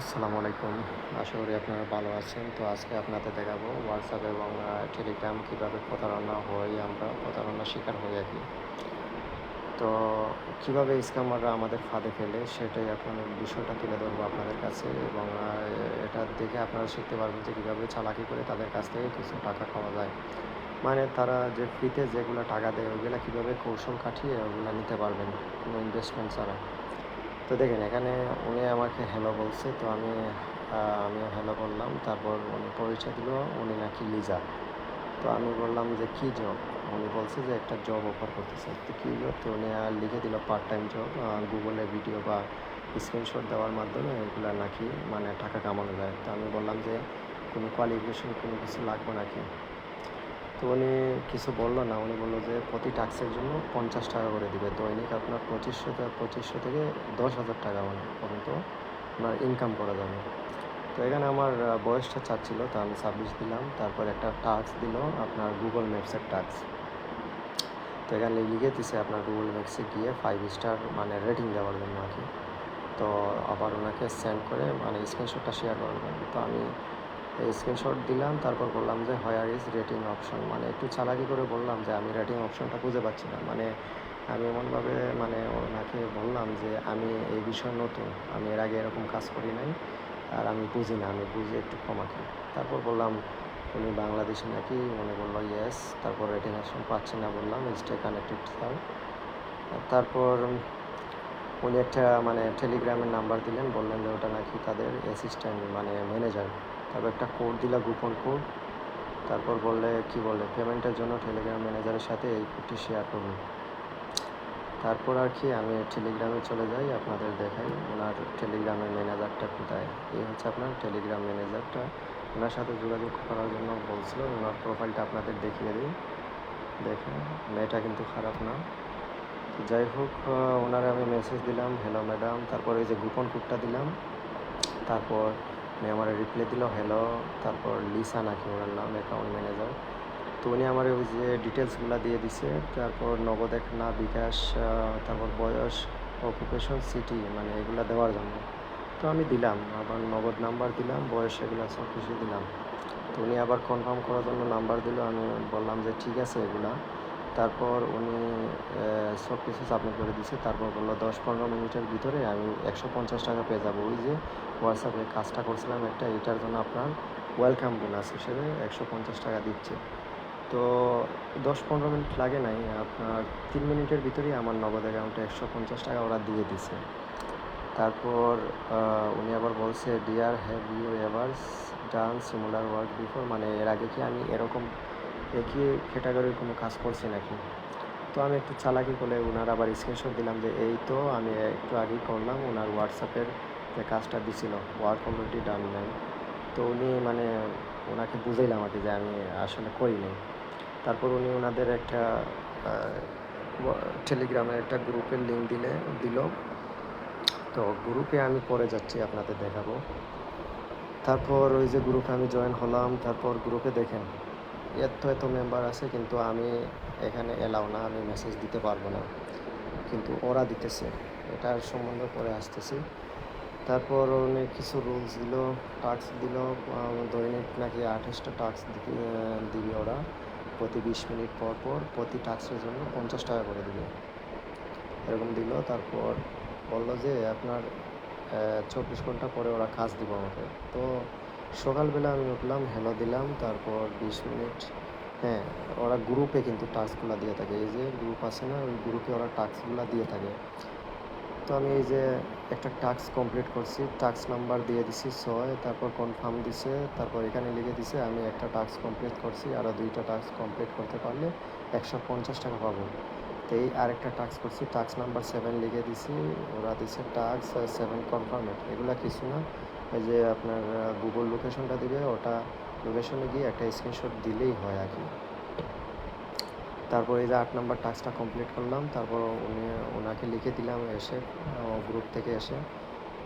আসসালামু আলাইকুম। আশা করি আপনারা ভালো আছেন। তো আজকে আপনাদের দেখাবো হোয়াটসঅ্যাপ এবং টেলিগ্রাম কীভাবে প্রতারণা হয়, আমরা প্রতারণার শিকার হয়ে থাকি তো কীভাবে স্ক্যামাররা আমাদের ফাঁদে ফেলে, সেটাই আপনাদের বিষয়টা তুলে ধরবো আপনাদের কাছে এবং এটা দেখে আপনারা শিখতে পারবেন যে কীভাবে চালাকি করে তাদের কাছ থেকে কিছু টাকা খাওয়া যায়। মানে তারা যে ফ্রিতে যেগুলো টাকা দেয় ওইগুলো কীভাবে কৌশল খাটিয়ে ওগুলো নিতে পারবেন কোনো ইনভেস্টমেন্ট ছাড়া। তো দেখেন, এখানে উনি আমাকে হ্যালো বলছে। তো আমি আমিও হ্যালো বললাম। তারপর উনি পরিচয় দিল, উনি নাকি লিজা তো আমি বললাম যে, কী জব উনি বলছে যে, একটা জব অফার করতেছে। তো কী জব তো উনি আর লিখে দিল পার্ট টাইম জব গুগলে ভিডিও বা স্ক্রিনশট দেওয়ার মাধ্যমে এগুলো নাকি মানে টাকা কামানো যায়। তো আমি বললাম যে, কোনো কোয়ালিফিকেশন কোনো কিছু লাগবে নাকি? তো উনি কিছু বলল না, উনি বলল যে প্রতি টাক্সের জন্য পঞ্চাশ টাকা করে দিবে। দৈনিক আপনার পঁচিশশো পঁচিশশো থেকে দশ হাজার টাকা মানে পর্যন্ত আপনার ইনকাম করা যাবে। তো এখানে আমার বয়সটা চাচ্ছিল, তো আমি ছাব্বিশ দিলাম, তারপর একটা টাস্ক দিল আপনার গুগল ম্যাপসের টাস্ক তো এখানে লিখে দিছে আপনার গুগল ম্যাপসে গিয়ে ফাইভ স্টার মানে রেটিং দেওয়ার জন্য আর কি। তো আবার ওনাকে সেন্ড করে মানে স্ক্রিনশটটা শেয়ার করার জন্য। তো আমি স্ক্রিনশট দিলাম, তারপর বললাম যে হোয়ার ইজ রেটিং অপশন মানে একটু চালাকি করে বললাম যে, আমি রেটিং অপশনটা খুঁজে পাচ্ছি না। মানে আমি এমনভাবে মানে ওনাকে বললাম যে, আমি এই বিষয়ে নতুন, আমি এর আগে এরকম কাজ করি নাই, আর আমি বুঝি না, আমি বুঝি একটু কমাকে তারপর বললাম, উনি বাংলাদেশে নাকি? উনি বলল ইয়েস তারপর রেটিং অপশন পাচ্ছি না বললাম স্টে কানেক্টেড স্যার তারপর উনি একটা মানে টেলিগ্রামের নাম্বার দিলেন, বললেন যে, ওটা নাকি তাদের অ্যাসিস্ট্যান্ট মানে ম্যানেজার তারপর একটা কোড দিলা, গোপন কোড তারপর বললে, কি বলে পেমেন্টের জন্য টেলিগ্রাম ম্যানেজারের সাথে এই কোডটি শেয়ার করুন তারপর আর কি, আমি টেলিগ্রামে চলে যাই, আপনাদের দেখাই ওনার টেলিগ্রামের ম্যানেজারটা কোথায়। এই হচ্ছে আপনার টেলিগ্রাম ম্যানেজারটা ওনার সাথে যোগাযোগ করার জন্য বলছিল, ওনার প্রোফাইলটা আপনাদের দেখিয়ে দিই। দেখেন, মেয়েটা কিন্তু খারাপ না। যাই হোক ওনারে আমি মেসেজ দিলাম হ্যালো ম্যাডাম তারপর এই যে গোপন কোডটা দিলাম। তারপর উনি আমার রিপ্লাই দিল হ্যালো তারপর লিসা নাকি ওনার নাম অ্যাকাউন্ট ম্যানেজার তো উনি আমার ওই যে ডিটেলসগুলো দিয়ে দিছে, তারপর নগদ না, বিকাশ তারপর বয়স অকুপেশন সিটি মানে এগুলো দেওয়ার জন্য। তো আমি দিলাম, আবার নগদ নাম্বার দিলাম, বয়স এগুলো সব কিছু দিলাম। তো উনি আবার কনফার্ম করার জন্য নাম্বার দিল, আমি বললাম যে, ঠিক আছে এগুলা। তারপর উনি সব কিছু সাবমিট করে দিছে তারপর বলল, দশ পনেরো মিনিটের ভিতরে আমি একশো পঞ্চাশ টাকা পেয়ে যাব। ওই যে হোয়াটসঅ্যাপে কাজটা করছিলাম একটা, এটার জন্য আপনার ওয়েলকাম বোনাস হিসেবে একশো পঞ্চাশ টাকা দিচ্ছে। তো দশ পনেরো মিনিট লাগে নাই, আপনার তিন মিনিটের ভিতরেই আমার নগদ অ্যাকাউন্টে একশো পঞ্চাশ টাকা ওরা দিয়ে দিছে। তারপর উনি আবার বলছে dear have you ever done similar work before মানে এর আগে কি আমি এরকম একই ক্যাটাগরির কোনো কাজ করছি নাকি? তো আমি একটু চালাকি করে ওনার আবার স্ক্রিনশট দিলাম যে, এই তো আমি একটু আগেই করলাম ওনার হোয়াটসঅ্যাপের যে কাজটা দিছিল ওয়ার্ক অলরেডি ডান নাই তো উনি মানে ওনাকে বুঝাইলাম আর কি যে, আমি আসলে করি করিনি তারপর উনি ওনাদের একটা টেলিগ্রামের একটা গ্রুপের লিঙ্ক দিলে, দিল। তো গ্রুপে আমি পরে যাচ্ছি, আপনাদের দেখাবো। তারপর ওই যে গ্রুপে আমি জয়েন হলাম, তারপর গ্রুপে দেখেন এত এত মেম্বার আছে, কিন্তু আমি এখানে এলাও না, আমি মেসেজ দিতে পারব না। কিন্তু ওরা দিতেছে, এটার সম্বন্ধে পরে আসতেছি। তারপর উনি কিছু রুলস দিল টাস্ক দিল দৈনিক নাকি আঠাশটা টাস্ক দিবে ওরা। প্রতি বিশ মিনিট পর পর প্রতি টাস্কের জন্য পঞ্চাশ টাকা করে দিবে। এরকম দিল, তারপর বলল যে আপনার চব্বিশ ঘণ্টা পরে ওরা কাজ দিব আমাকে। তো সকালবেলা আমি উঠলাম হ্যালো দিলাম, তারপর বিশ মিনিট হ্যাঁ ওরা গ্রুপে কিন্তু টাস্কগুলো দিয়ে থাকে। এই যে গ্রুপ আছে না, ওই গ্রুপে ওরা টাস্কগুলো দিয়ে থাকে। তো আমি এই যে একটা টাস্ক কমপ্লিট করছি টাস্ক নাম্বার দিয়ে দিছি ছয়, তারপর কনফার্ম দিছে, তারপর এখানে লিখে দিছে, আমি একটা টাস্ক কমপ্লিট করছি আরও দুইটা টাস্ক কমপ্লিট করতে পারলে একশো পঞ্চাশ টাকা পাবো। তো এই আরেকটা টাস্ক করছি টাস্ক নাম্বার সেভেন লিখে দিছি, ওরা দিছে টাস্ক সেভেন কনফার্মেট এগুলো কিছু না যে আপনার গুগল লোকেশনটা দিবে, ওটা লোকেশনে গিয়ে একটা স্ক্রিনশট দিলেই হয় আর কি। তারপর এই যে আট নাম্বার টাস্কটা কমপ্লিট করলাম, তারপর উনি ওনাকে লিখে দিলাম এসে গ্রুপ থেকে এসে।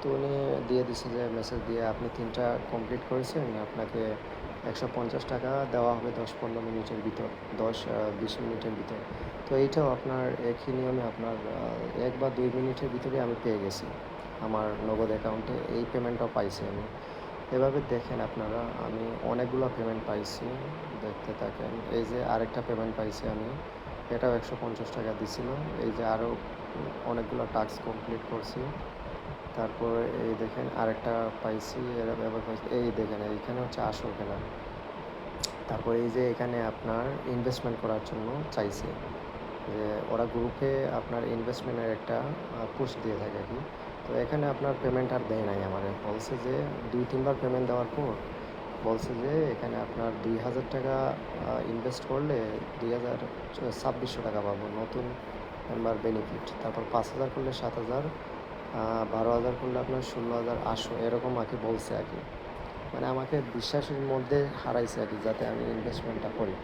তো উনি দিয়ে দিছে যে মেসেজ দিয়ে, আপনি তিনটা কমপ্লিট করেছেন, আপনাকে একশো পঞ্চাশ টাকা দেওয়া হবে দশ পনেরো মিনিটের ভিতর, দশ বিশ মিনিটের ভিতর। তো এইটাও আপনার একই নিয়মে আপনার এক বা দুই মিনিটের ভিতরে আমি পেয়ে গেছি। আমার নগদ অ্যাকাউন্টে এই পেমেন্টটাও পাইছি আমি। এভাবে দেখেন আপনারা, আমি অনেকগুলো পেমেন্ট পাইছি, দেখতে থাকেন। এই যে আরেকটা পেমেন্ট পাইছি আমি, এটাও একশো পঞ্চাশ টাকা দিছিল। এই যে আরও অনেকগুলো টাস্ক কমপ্লিট করছি। তারপর এই দেখেন আরেকটা পাইছি, এরা ব্যবহার পাইছি এই দেখেন, এইখানে হচ্ছে আসল কেনা। তারপর এই যে এখানে আপনার ইনভেস্টমেন্ট করার জন্য চাইছে। যে ওরা গ্রুপে আপনার ইনভেস্টমেন্টের একটা পুশ দিয়ে থাকে আর কি। তো এখানে আপনার পেমেন্ট আর দেয় নাই আমার। বলছে যে, দুই, তিনবার পেমেন্ট দেওয়ার পর বলছে যে, এখানে আপনার দুই হাজার টাকা ইনভেস্ট করলে দুই হাজার ছাব্বিশশো টাকা পাবো নতুন মেম্বার বেনিফিট তারপর পাঁচ হাজার করলে সাত হাজার বারো হাজার করলে আপনার ষোলো হাজার, আটশো, এরকম আর কি বলছে আর কি। মানে আমাকে বিশ্বাসের মধ্যে হারাইছে আর কি, যাতে আমি ইনভেস্টমেন্টটা করি।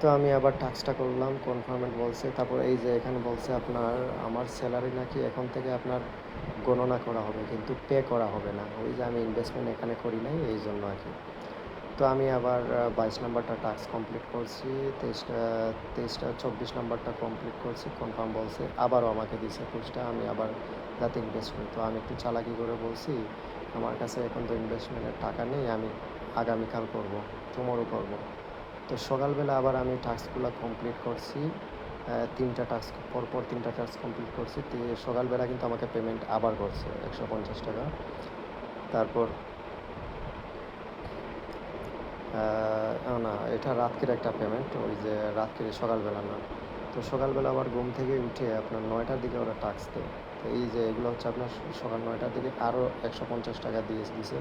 তো আমি আবার টাস্কটা করলাম কনফার্মেন্ট বলছে। তারপর এই যে এখানে বলছে আপনার, আমার স্যালারি নাকি এখন থেকে আপনার গণনা করা হবে, কিন্তু পে করা হবে না। ওই যে আমি ইনভেস্টমেন্ট এখানে করি নাই, এই জন্য আর কি। তো আমি আবার বাইশ নাম্বারটা টাস্ক কমপ্লিট করছি, তেইশটা তেইশটা, চব্বিশ নাম্বারটা কমপ্লিট করছি কনফার্ম বলছে, আবারও আমাকে দিছে পুষটা আমি আবার যাতে ইনভেস্ট করি। তো আমি একটু চালাকি করে বলছি, আমার কাছে এখন তো ইনভেস্টমেন্টের টাকা নেই, আমি আগামীকাল করব টুমোরো করব। তো সকালবেলা আবার আমি টাস্কগুলো কমপ্লিট করছি। তিনটা টাস্ক, পরপর তিনটা টাস্ক কমপ্লিট করছি। সকালবেলা কিন্তু আমাকে পেমেন্ট আবার করছে একশো পঞ্চাশ টাকা। তারপর না, এটা রাত্রির একটা পেমেন্ট ওই যে রাত্রি সকালবেলা না। তো সকালবেলা আবার ঘুম থেকে উঠে আপনার নয়টার দিকে ওরা টাক্স দেয়। তো এই যে এগুলো হচ্ছে আপনার সকাল নয়টার দিকে আরও একশো পঞ্চাশ টাকা দিয়ে দিছে।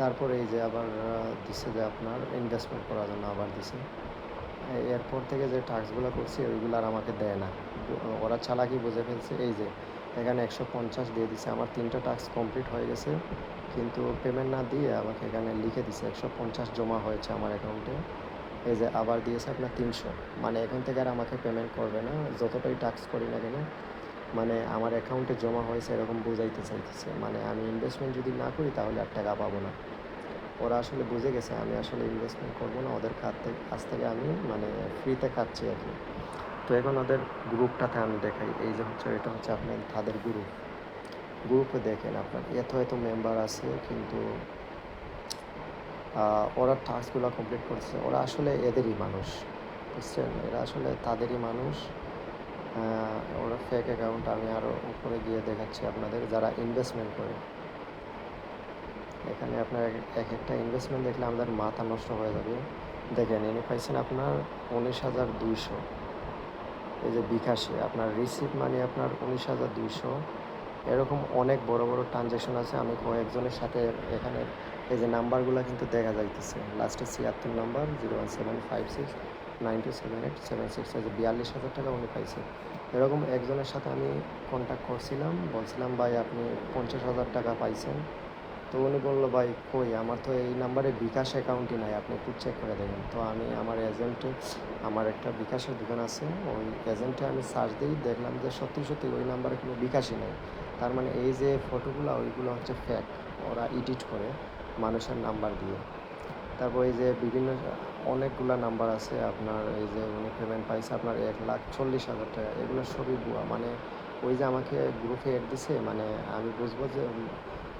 তারপরে এই যে আবার দিছে যে আপনার ইনভেস্টমেন্ট করার জন্য আবার দিছে। এরপর থেকে যে টাস্কগুলো করছি, ওইগুলো আর আমাকে দেয় না। ওরা চালাকি বুঝে ফেলছে, এই যে এখানে একশো পঞ্চাশ দিয়ে দিছে, আমার তিনটা টাস্ক কমপ্লিট হয়ে গেছে, কিন্তু পেমেন্ট না দিয়ে আমাকে এখানে লিখে দিছে, একশো পঞ্চাশ জমা হয়েছে আমার অ্যাকাউন্টে এই যে আবার দিয়েছে আপনার তিনশো। মানে এখন থেকে আর আমাকে পেমেন্ট করবে না, যতটাই টাস্ক করি না কেন মানে আমার অ্যাকাউন্টে জমা হয়েছে, এরকম বুঝাইতে চাইতেছে। মানে আমি ইনভেস্টমেন্ট যদি না করি, তাহলে আর টাকা পাবো না। ওরা আসলে বুঝে গেছে, আমি আসলে ইনভেস্টমেন্ট করব না। ওদের কাছ থেকে কাছ থেকে আমি মানে ফ্রিতে খাচ্ছি আর কি। তো এখন ওদের গ্রুপটাতে আমি দেখাই। এই যে হচ্ছে, এটা হচ্ছে আপনার, তাদের গ্রুপ গ্রুপে দেখেন আপনার, এত এত মেম্বার আছে, কিন্তু ওরা টাস্কগুলো কমপ্লিট করছে ওরা আসলে এদেরই মানুষ, বুঝছেন? এরা আসলে তাদেরই মানুষ। ওরা ফেক অ্যাকাউন্ট আমি আরও উপরে গিয়ে দেখাচ্ছি আপনাদের, যারা ইনভেস্টমেন্ট করে। এখানে আপনার এক একটা ইনভেস্টমেন্ট দেখলে আমাদের মাথা নষ্ট হয়ে যাবে। দেখেন, এনে পাইছেন আপনার উনিশ হাজার দুইশো। এই যে বিকাশে, আপনার রিসিভ মানে আপনার উনিশ হাজার দুইশো। এরকম অনেক বড় বড় ট্রানজ্যাকশন আছে, আমি কয়েকজনের সাথে এখানে এই যে নাম্বারগুলো কিন্তু দেখা যাইতেছে। লাস্টে ছিয়াত্তর number zero one seven five six nine two seven eight seven six যে বিয়াল্লিশ হাজার টাকা উনি পাইছে। এরকম একজনের সাথে আমি কন্ট্যাক্ট করছিলাম, বলছিলাম, ভাই, আপনি পঞ্চাশ হাজার টাকা পাইছেন। তো উনি বলল, ভাই, কই? আমার তো এই নাম্বারে বিকাশ অ্যাকাউন্টই নাই, আপনি একটু চেক করে দেখেন। তো আমি, আমার এজেন্টে আমার একটা বিকাশের দোকান আছে, ওই এজেন্টে আমি সার্চ দিই, দেখলাম যে সত্যি সত্যি ওই নাম্বারে কোনো বিকাশই নেই। তার মানে এই যে ফটোগুলো, ওইগুলো হচ্ছে ফ্যাক ওরা এডিট করে মানুষের নাম্বার দিয়ে। তারপর এই যে বিভিন্ন অনেকগুলো নাম্বার আছে, আপনার এই যে উনি পেমেন্ট পাইছে আপনার এক লাখ চল্লিশ হাজার টাকা, এগুলো সবই বুয়া মানে ওই যে আমাকে গ্রুপে এড দিছে মানে আমি বুঝব যে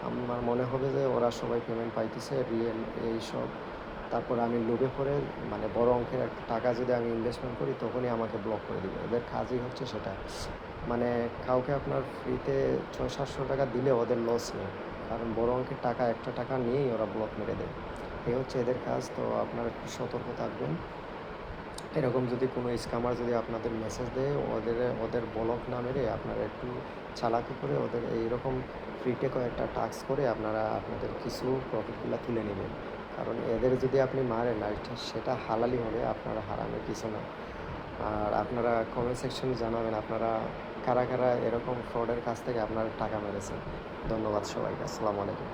আমার মনে হবে যে ওরা সবাই পেমেন্ট পাইতেছে রিয়েল এইসব তারপর আমি লোভে পড়ে মানে বড় অঙ্কের একটা টাকা যদি আমি ইনভেস্টমেন্ট করি, তখনই আমাকে ব্লক করে দিবে। এদের কাজই হচ্ছে সেটা। মানে কাউকে আপনার ফ্রিতে ছয় সাতশো টাকা দিলে ওদের লস নেই। কারণ বড় অঙ্কের টাকা, একটা টাকা নিয়েই ওরা ব্লক মেরে দেয়। এই হচ্ছে এদের কাজ, তো আপনারা একটু সতর্ক থাকবেন। এরকম যদি কোনো স্কামার যদি আপনাদের মেসেজ দেয়, ওদের ওদের ব্লক না মেরে আপনারা একটু চালাকি করে ওদের এইরকম ফ্রিতে কয়েকটা টাস্ক করে আপনারা আপনাদের কিছু প্রফিটগুলো তুলে নেবেন। কারণ এদের যদি আপনি মারেন, আর সেটা হালালি হবে, আপনারা হারানোর কিছু না। আর আপনারা কমেন্ট সেকশনে জানাবেন আপনারা কারা কারা এরকম ফ্রডের কাছ থেকে আপনারা টাকা মেরেছেন। ধন্যবাদ সবাইকে, আসসালামু আলাইকুম।